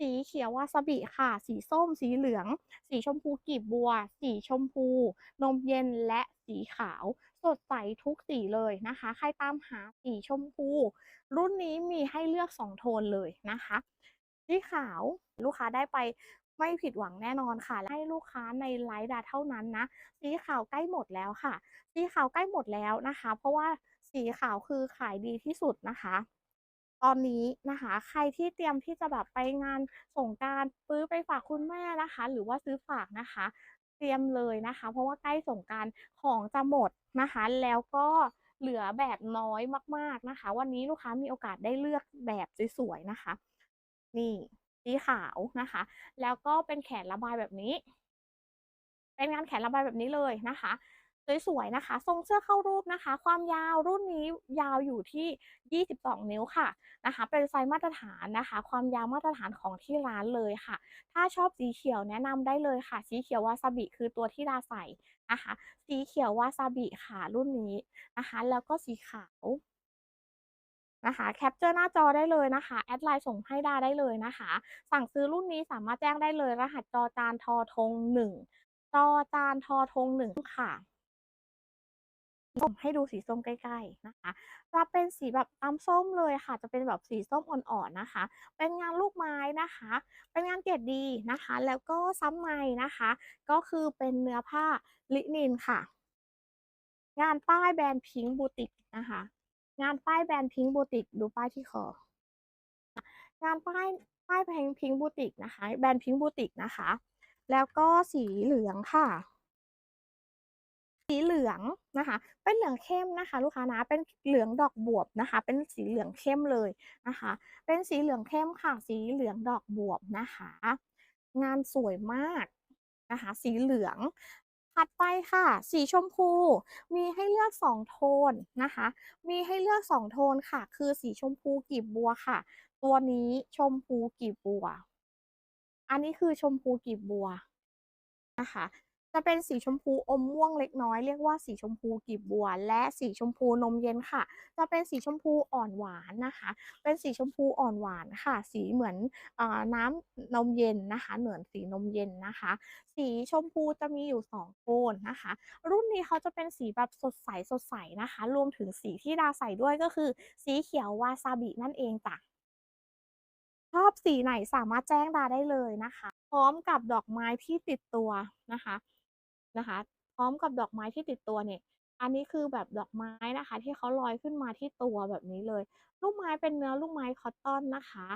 สีเขียววาซาบิค่ะ สีส้ม สีเหลือง สีชมพูกีบบัว สีชมพู นมเย็นและสีขาว สดใสทุกสีเลยนะคะ ใครตามหาสีชมพู รุ่นนี้มีให้เลือก2โทนเลยนะคะ สีขาวลูกค้าได้ไปไม่ผิดหวังแน่นอนค่ะ ให้ลูกค้าในไลฟ์ดาเท่านั้นนะ สีขาวใกล้หมดแล้วค่ะ สีขาวใกล้หมดแล้วนะคะ เพราะว่าสีขาวคือขายดีที่สุดนะคะ ตอนนี้นะคะ ใครที่เตรียมที่จะแบบไปงานสงกานต์ซื้อไปฝากคุณแม่นะคะ หรือว่าซื้อฝากนะคะ เตรียมเลยนะคะ เพราะว่าใกล้สงกานต์ของจะหมดนะคะ แล้วก็เหลือแบบน้อยมากๆนะคะ วันนี้ลูกค้ามีโอกาสได้เลือกแบบสวยๆนะคะ นี่สีขาวนะคะ แล้วก็เป็นแขนระบายแบบนี้ เป็นงานแขนระบายแบบนี้เลยนะคะ สวยๆนะคะ ทรงเสื้อเข้ารูปนะคะ ความยาวรุ่นนี้ยาวอยู่ที่ 22 นิ้วค่ะนะคะ เป็นไซส์มาตรฐานนะคะ ความยาวมาตรฐานของที่ร้านเลยค่ะ ถ้าชอบสีเขียวแนะนำได้เลยค่ะ สีเขียววาซาบิคือตัวที่ดาใส่นะคะ สีเขียววาซาบิค่ะรุ่นนี้นะคะ แล้วก็สีขาวนะคะแคปเจอร์หน้าจอได้เลยนะคะ แอดไลน์ส่งให้ดาได้เลยนะคะ สั่งซื้อรุ่นนี้สามารถแจ้งได้เลย รหัสจอจานทอธง1จอจานทอธง1ค่ะ ผมให้ดูสีส้มใกล้ๆนะคะ จะเป็นสีแบบตามส้มเลยค่ะ จะเป็นแบบสีส้มอ่อนๆนะคะ เป็นงานลูกไม้นะคะ เป็นงานเกรดดีนะคะ แล้วก็ซ้ำในนะคะ ก็คือเป็นเนื้อผ้าลินินค่ะ งานป้ายแบรนด์ Pink Boutique นะคะ งานป้ายแบรนด์ Pink Boutique ดูป้ายที่คอ งานป้ายป้ายแบรนด์ Pink Boutique นะคะ แบรนด์ Pink Boutique นะคะ แล้วก็สีเหลืองค่ะ สีเหลืองนะคะ เป็นเหลืองเข้มนะคะ ลูกค้านะ เป็นเหลืองดอกบวบนะคะ เป็นสีเหลืองเข้มเลยนะคะ เป็นสีเหลืองเข้มค่ะ สีเหลืองดอกบวบนะคะ งานสวยมากนะคะ สีเหลืองถัดไปค่ะ สีชมพู มีให้เลือก2โทนนะคะ มีให้เลือก2โทนค่ะ คือสีชมพูกีบบัวค่ะ ตัวนี้ชมพูกีบบัว อันนี้คือชมพูกีบบัวนะคะ จะเป็นสีชมพูอมม่วงเล็กน้อยเรียกว่าสีชมพูกีบบัว และสีชมพูนมเย็นค่ะ จะเป็นสีชมพูอ่อนหวานนะคะ เป็นสีชมพูอ่อนหวานค่ะ สีเหมือนอน้ำนมเย็นนะคะเหมือนสีนมเย็นนะคะ สีชมพูจะมีอยู่2โทนนะคะ รุ่นนี้เขาจะเป็นสีแบบสดใสๆนะคะ รวมถึงสีที่ดาใส่ด้วยก็คือ สีเขียววาซาบินั่นเองจ้ะชอบสีไหนสามารถแจ้งดาได้เลยนะคะ พร้อมกับดอกไม้ที่ติดตัวนะคะ นะคะ พร้อมกับดอกไม้ที่ติดตัวเนี่ย อันนี้คือแบบดอกไม้นะคะ ที่เขาลอยขึ้นมาที่ตัวแบบนี้เลย ลูกไม้เป็นเนื้อลูกไม้คอตตอนนะคะ